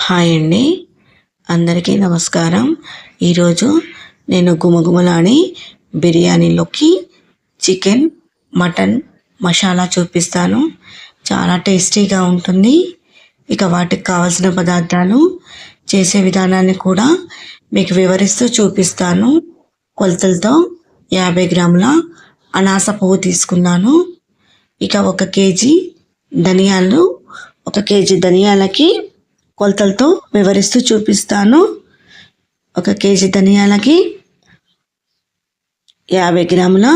Hi అండి. అందరికీ నమస్కారం. ఈరోజు నేను గుమగుమలాని బిర్యానీలోకి చికెన్ మటన్ మసాలా చూపిస్తాను. చాలా టేస్టీగా ఉంటుంది. ఇక వాటికి కావాల్సిన పదార్థాలు చేసే విధానాన్ని కూడా మీకు వివరిస్తూ చూపిస్తాను. కొలతలతో యాభై గ్రాముల అనాస పువ్వు తీసుకున్నాను. ఇక ఒక కేజీ ధనియాలు ఒక కేజీ ధనియాలకి కొలతలతో వివరిస్తూ చూపిస్తాను. ఒక కేజీ ధనియాలకి యాభై గ్రాముల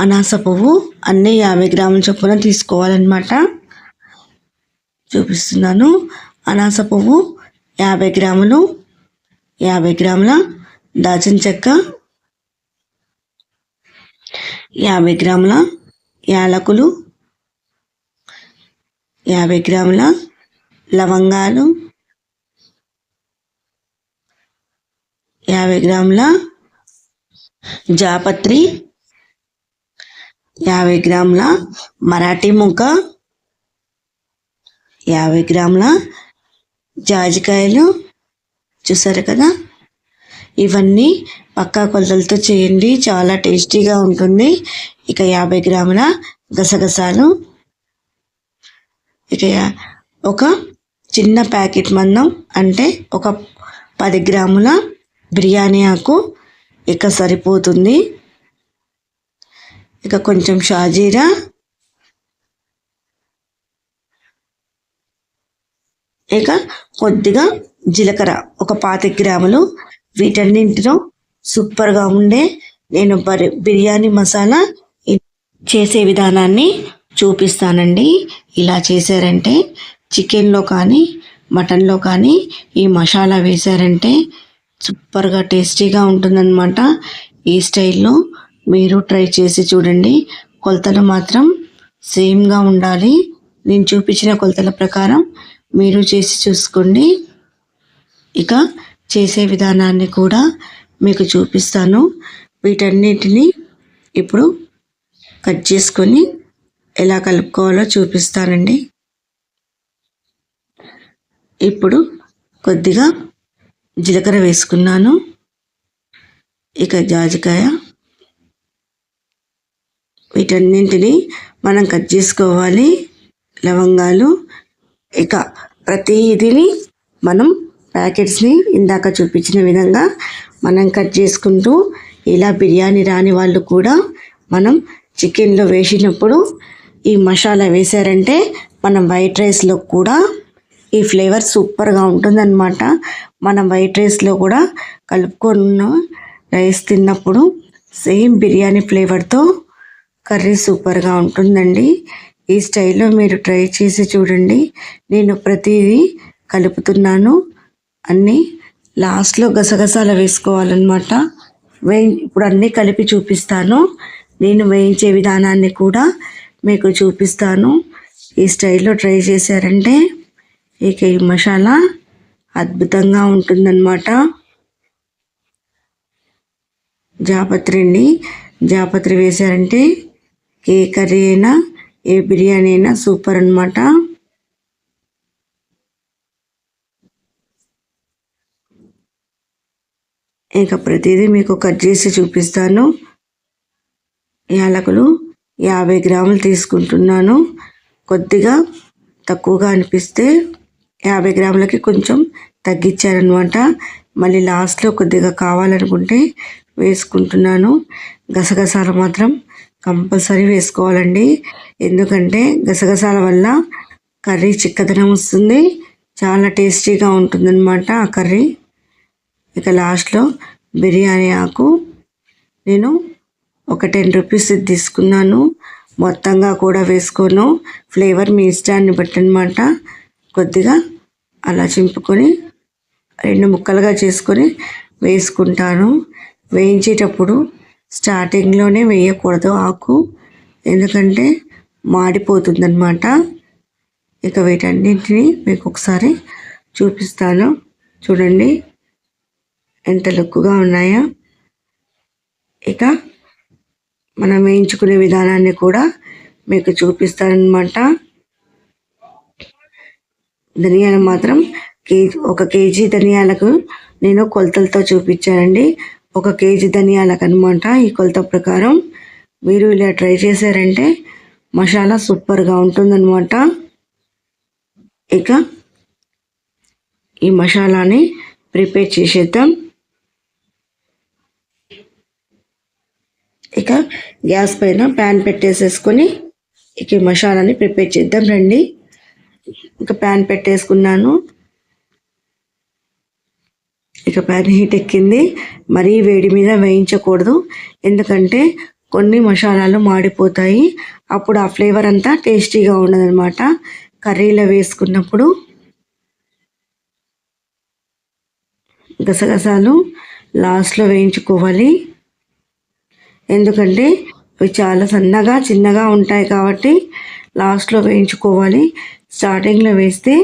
అనాస పువ్వు అన్నీ యాభై గ్రాముల చొప్పున తీసుకోవాలన్నమాట. చూపిస్తున్నాను. అనాస పువ్వు యాభై గ్రాములు యాభై గ్రాముల దాచిన చెక్క యాభై గ్రాముల యాలకులు యాభై గ్రాముల లవంగాలు యాభై గ్రాముల జాపత్రి యాభై గ్రాముల మరాఠీ ముక్క యాభై గ్రాముల జాజికాయలు. చూసారు కదా? ఇవన్నీ పక్కా కొలతలతో చేయండి. చాలా టేస్టీగా ఉంటుంది. ఇక యాభై గ్రాముల గసగసాలు. ఇక ఒక చిన్న ప్యాకెట్ మందం అంటే ఒక పది గ్రాముల బిర్యానీ ఆకు ఇక సరిపోతుంది. ఇక కొంచెం షాజీరా. ఇక కొద్దిగా జీలకర్ర ఒక పాతి గ్రాములు. వీటన్నింటిలో సూపర్గా ఉండే నేను బరి బిర్యానీ మసాలా చేసే విధానాన్ని చూపిస్తానండి. ఇలా చేశారంటే చికెన్లో కానీ మటన్లో కానీ ఈ మసాలా వేశారంటే సూపర్గా టేస్టీగా ఉంటుందన్నమాట ఈ స్టైల్లో. మీరు ట్రై చేసి చూడండి. కొలతలు మాత్రం సేమ్గా ఉండాలి. నేను చూపించిన కొలతల ప్రకారం మీరు చేసి చూసుకోండి. ఇక చేసే విధానాన్ని కూడా మీకు చూపిస్తాను. వీటన్నిటిని ఇప్పుడు కట్ చేసుకొని ఎలా కలుపుకోవాలో చూపిస్తానండి. ఇప్పుడు కొద్దిగా జీలకర్ర వేసుకున్నాను. ఇక జాజికాయ. వీటన్నింటినీ మనం కట్ చేసుకోవాలి. లవంగాలు. ఇక ప్రతిదిని మనం ప్యాకెట్స్ని ఇందాక చూపించిన విధంగా మనం కట్ చేసుకుంటూ ఇలా బిర్యానీ రాని వాళ్ళు కూడా మనం చికెన్లో వేసినప్పుడు ఈ మసాలా వేసారంటే మనం వైట్ రైస్లో కూడా ఈ ఫ్లేవర్ సూపర్గా ఉంటుందన్నమాట. మనం వైట్ రైస్లో కూడా కలుపుకున్న రైస్ తిన్నప్పుడు సేమ్ బిర్యానీ ఫ్లేవర్తో కర్రీ సూపర్గా ఉంటుందండి. ఈ స్టైల్లో మీరు ట్రై చేసి చూడండి. నేను ప్రతిదీ కలుపుతున్నాను. అన్నీ లాస్ట్లో గసగసాలు వేసుకోవాలన్నమాట. వేయి ఇప్పుడు అన్నీ కలిపి చూపిస్తాను. నేను వేయించే విధానాన్ని కూడా మీకు చూపిస్తాను. ఈ స్టైల్లో ట్రై చేశారంటే ఇక ఈ మసాలా అద్భుతంగా ఉంటుందన్నమాట. జాపత్రి అండి. జాపత్రి వేశారంటే ఏ కర్రీ అయినా ఏ బిర్యానీ అయినా సూపర్ అనమాట ఇంకా ప్రతిదీ మీకు కట్ చేసి చూపిస్తాను. యాలకులు యాభై గ్రాములు తీసుకుంటున్నాను. కొద్దిగా తక్కువగా అనిపిస్తే యాభై గ్రాములకి కొంచెం తగ్గించారనమాట మళ్ళీ లాస్ట్లో కొద్దిగా కావాలనుకుంటే వేసుకుంటున్నాను. గసగసాలు మాత్రం కంపల్సరీ వేసుకోవాలండి. ఎందుకంటే గసగసాల వల్ల కర్రీ చిక్కదనం వస్తుంది. చాలా టేస్టీగా ఉంటుందన్నమాట ఆ కర్రీ. ఇక లాస్ట్లో బిర్యానీ ఆకు నేను ఒక టెన్ రూపీస్ తీసుకున్నాను. మొత్తంగా కూడా వేసుకోను. ఫ్లేవర్ మీ ఇష్టాన్ని బట్టి అనమాట కొద్దిగా అలా చింపుకొని రెండు ముక్కలుగా చేసుకొని వేసుకుంటాను. వేయించేటప్పుడు స్టార్టింగ్లోనే వేయకూడదు ఆకు ఎందుకంటే మాడిపోతుందన్నమాట. ఇక వీటన్నింటినీ మీకు ఒకసారి చూపిస్తాను. చూడండి ఎంత లుక్గా ఉన్నాయో. ఇక మనం వేయించుకునే విధానాన్ని కూడా మీకు చూపిస్తానమాట ధనియాలు మాత్రం కేజీ ఒక కేజీ ధనియాలకు నేను కొలతలతో చూపించానండి. ఒక కేజీ ధనియాలకు అనమాట ఈ కొలత ప్రకారం. మీరు ఇలా ట్రై చేశారంటే మసాలా సూపర్గా ఉంటుందన్నమాట. ఇక ఈ మసాలాని ప్రిపేర్ చేసేద్దాం. ఇక గ్యాస్ పైన ప్యాన్ పెట్టేసేసుకొని ఇక ఈ మసాలాని ప్రిపేర్ చేద్దాం రండి. ఇక ప్యాన్ పెట్టేసుకున్నాను. ఇక ప్యాన్ హీట్ ఎక్కింది. మరీ వేడి మీద వేయించకూడదు. ఎందుకంటే కొన్ని మసాలాలు మాడిపోతాయి. అప్పుడు ఆ ఫ్లేవర్ అంతా టేస్టీగా ఉండదన్నమాట. కర్రీలో వేసుకున్నప్పుడు గసగసాలు లాస్ట్లో వేయించుకోవాలి. ఎందుకంటే అవి చాలా సన్నగా చిన్నగా ఉంటాయి కాబట్టి లాస్ట్లో వేయించుకోవాలి. స్టార్టింగ్లో వేస్తే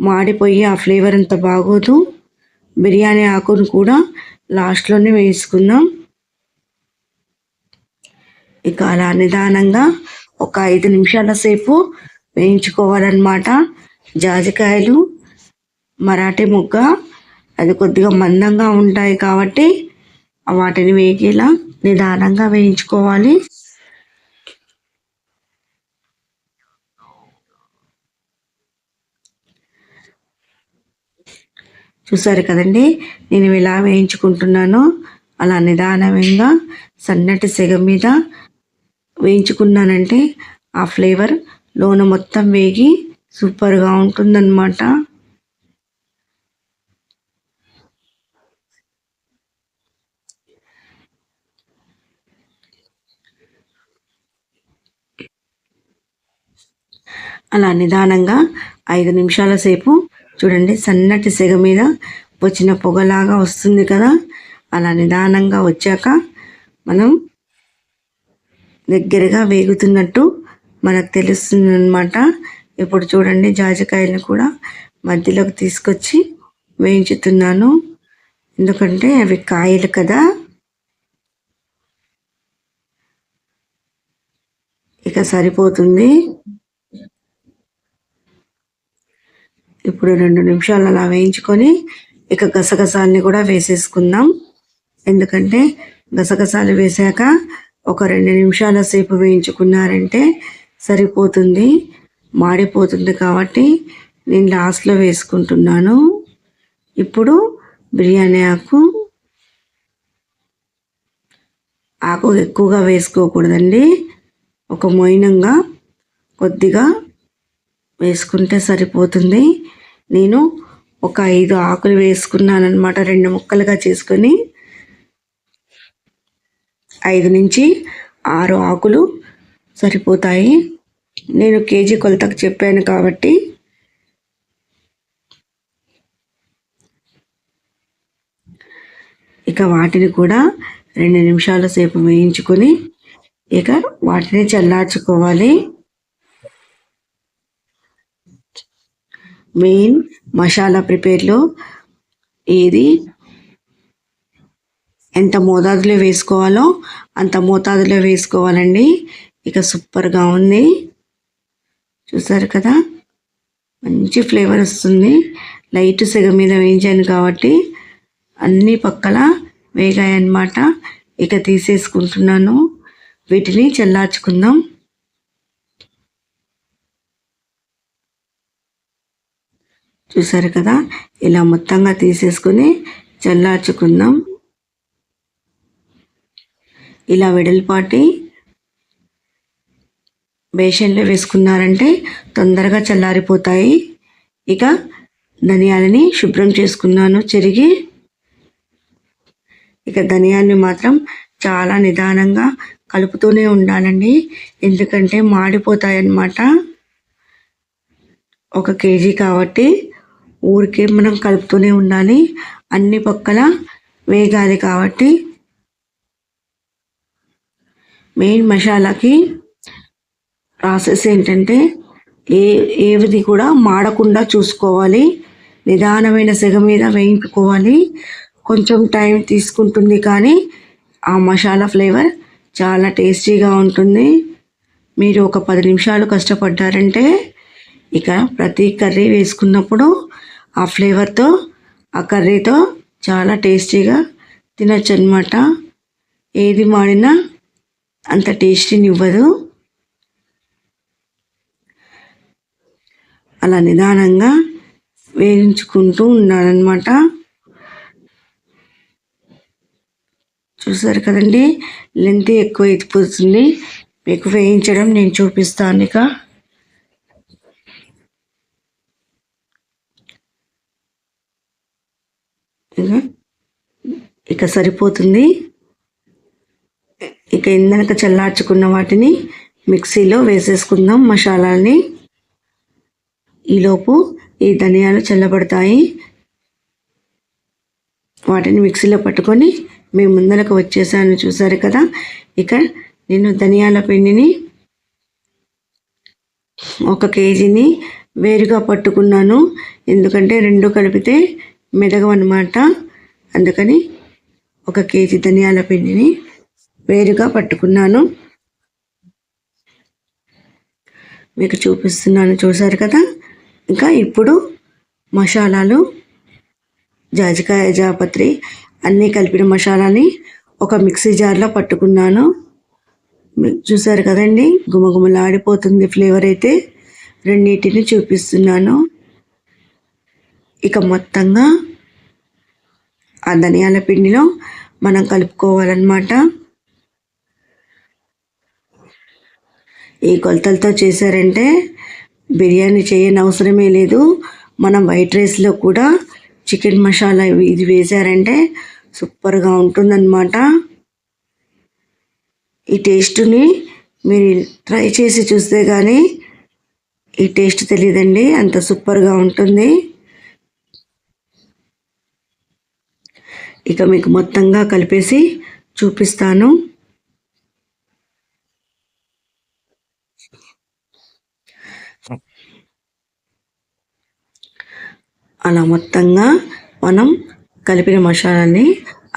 మాడిపోయి ఆ ఫ్లేవర్ అంత బాగోదు. బిర్యానీ ఆకును కూడా లాస్ట్లోనే వేసుకుందాం. ఇక అలా నిదానంగా ఒక ఐదు నిమిషాల సేపు వేయించుకోవాలన్నమాట. జాజికాయలు మరాఠీ ముగ్గ అది కొద్దిగా మందంగా ఉంటాయి కాబట్టి వాటిని వేగేలా నిదానంగా వేయించుకోవాలి. చూసారు కదండి? నేను ఇలా వేయించుకుంటున్నాను. అలా నిదానంగా సన్నటి సెగ మీద వేయించుకున్నానంటే ఆ ఫ్లేవర్ లోన మొత్తం వేగి సూపర్గా ఉంటుందన్నమాట. అలా నిదానంగా ఐదు నిమిషాల సేపు చూడండి సన్నటి సెగ మీద వచ్చిన పొగలాగా వస్తుంది కదా? అలా నిదానంగా వచ్చాక మనం దగ్గరగా వేగుతున్నట్టు మనకు తెలుస్తుంది అనమాట ఇప్పుడు చూడండి జాజికాయలను కూడా మధ్యలోకి తీసుకొచ్చి వేయించుతున్నాను. ఎందుకంటే అవి కాయలు కదా? ఇక సరిపోతుంది. ఇప్పుడు రెండు నిమిషాలు అలా వేయించుకొని ఇక గసగసాలని కూడా వేసేసుకుందాం. ఎందుకంటే గసగసాలు వేసాక ఒక రెండు నిమిషాల సేపు వేయించుకున్నారంటే సరిపోతుంది మాడిపోతుంది కాబట్టి నేను లాస్ట్లో వేసుకుంటున్నాను. ఇప్పుడు బిర్యానీ ఆకు. ఆకు ఎక్కువగా వేసుకోకూడదండి. ఒక మొయినంగా కొద్దిగా వేసుకుంటే సరిపోతుంది. నేను ఒక ఐదు ఆకులు వేసుకున్నాను అనమాట రెండు ముక్కలుగా చేసుకొని. ఐదు నుంచి ఆరు ఆకులు సరిపోతాయి. నేను కేజీ కొలతకు చెప్పాను కాబట్టి. ఇక వాటిని కూడా రెండు నిమిషాల సేపు వేయించుకొని ఇక వాటిని చల్లార్చుకోవాలి. మెయిన్ మసాలా ప్రిపేర్లో ఏది ఎంత మోతాదులో వేసుకోవాలో అంత మోతాదులో వేసుకోవాలండి. ఇక సూపర్గా ఉంది. చూసారు కదా? మంచి ఫ్లేవర్ వస్తుంది. లైట్ సెగ మీద వేయించాను కాబట్టి అన్ని పక్కల వేగాయన్నమాట. ఇక తీసేసుకుంటున్నాను. వీటిని చల్లార్చుకుందాం. చూసారు కదా? ఇలా మొత్తంగా తీసేసుకొని చల్లార్చుకుందాం. ఇలా వెడల్పాటి బేషన్లో వేసుకున్నారంటే తొందరగా చల్లారిపోతాయి. ఇక ధనియాలని శుభ్రం చేసుకున్నాను చెరిగి. ఇక ధనియాన్ని మాత్రం చాలా నిదానంగా కలుపుతూనే ఉండాలండి. ఎందుకంటే మాడిపోతాయన్నమాట. ఒక కేజీ కాబట్టి ఊరికే మనం కలుపుతూనే ఉండాలి. అన్ని పక్కల వేగాలి కాబట్టి మెయిన్ మసాలాకి ప్రాసెస్ ఏంటంటే ఏ ఏది కూడా మాడకుండా చూసుకోవాలి. నిదానమైన సెగ మీద వేయించుకోవాలి. కొంచెం టైం తీసుకుంటుంది కానీ ఆ మసాలా ఫ్లేవర్ చాలా టేస్టీగా ఉంటుంది. మీరు ఒక పది నిమిషాలు కష్టపడ్డారంటే ఇక ప్రతి కర్రీ వేసుకున్నప్పుడు ఆ ఫ్లేవర్తో ఆ కర్రీతో చాలా టేస్టీగా తినచ్చు అనమాట ఏది మాడినా అంత టేస్టీని ఇవ్వదు అలా నిదానంగా వేయించుకుంటూ ఉన్నానమాట చూసారు కదండి? లెంత్ ఎక్కువ ఎత్తిపోతుంది. మీకు వేయించడం నేను చూపిస్తాను ఇక. ఇక సరిపోతుంది. ఇక ఇందనక చల్లార్చుకున్న వాటిని మిక్సీలో వేసేసుకుందాం మసాలాని ఈలోపు ఈ ధనియాలు చల్లబడతాయి. వాటిని మిక్సీలో పట్టుకొని మేము ముందరకు వచ్చేసాను చూసారు కదా. ఇక నేను ధనియాల పిండిని ఒక కేజీని వేరుగా పట్టుకున్నాను. ఎందుకంటే రెండు కలిపితే మెదగవన్నమాట. అందుకని ఒక కేజీ ధనియాల పిండిని వేరుగా పట్టుకున్నాను. మీకు చూపిస్తున్నాను చూసారు కదా? ఇంకా ఇప్పుడు మసాలాలు జాజికాయ జాపత్రి అన్నీ కలిపిన మసాలాని ఒక మిక్సీ జార్లో పట్టుకున్నాను. చూసారు కదండి? గుమగుమలాడిపోతుంది ఫ్లేవర్ అయితే. రెండింటిని చూపిస్తున్నాను. ఇక మొత్తంగా ఆ ధనియాల పిండిలో మనం కలుపుకోవాలన్నమాట. ఈ కొలతలతో చేశారంటే బిర్యానీ చేయని అవసరమే లేదు. మనం వైట్ రైస్లో కూడా చికెన్ మసాలా ఇది వేశారంటే సూపర్గా ఉంటుందన్నమాట. ఈ టేస్ట్ని మీరు ట్రై చేసి చూస్తే కానీ ఈ టేస్ట్ తెలియదండి. అంత సూపర్గా ఉంటుంది. ఇక మీకు మొత్తంగా కలిపేసి చూపిస్తాను. అలా మొత్తంగా మనం కలిపిన మసాలాని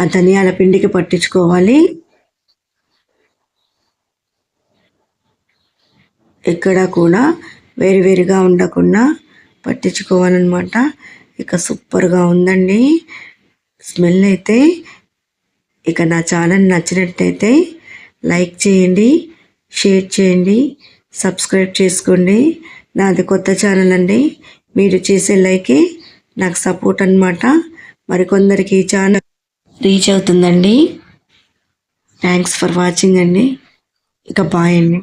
ఆ ధనియాల పిండికి పట్టించుకోవాలి. ఎక్కడ కూడా వేరువేరుగా ఉండకుండా పట్టించుకోవాలన్నమాట. ఇక సూపర్గా ఉందండి. స్మెల్ అయితే ఇక నా ఛానల్ నచ్చినట్టయితే లైక్ చేయండి షేర్ చేయండి సబ్స్క్రైబ్ చేసుకోండి. నాది కొత్త ఛానల్ అండి. మీరు చేసే లైకే నాకు సపోర్ట్ అనమాట మరికొందరికి ఈ ఛానల్ రీచ్ అవుతుందండి. థ్యాంక్స్ ఫర్ వాచింగ్ అండి. ఇక బాయ్ అండి.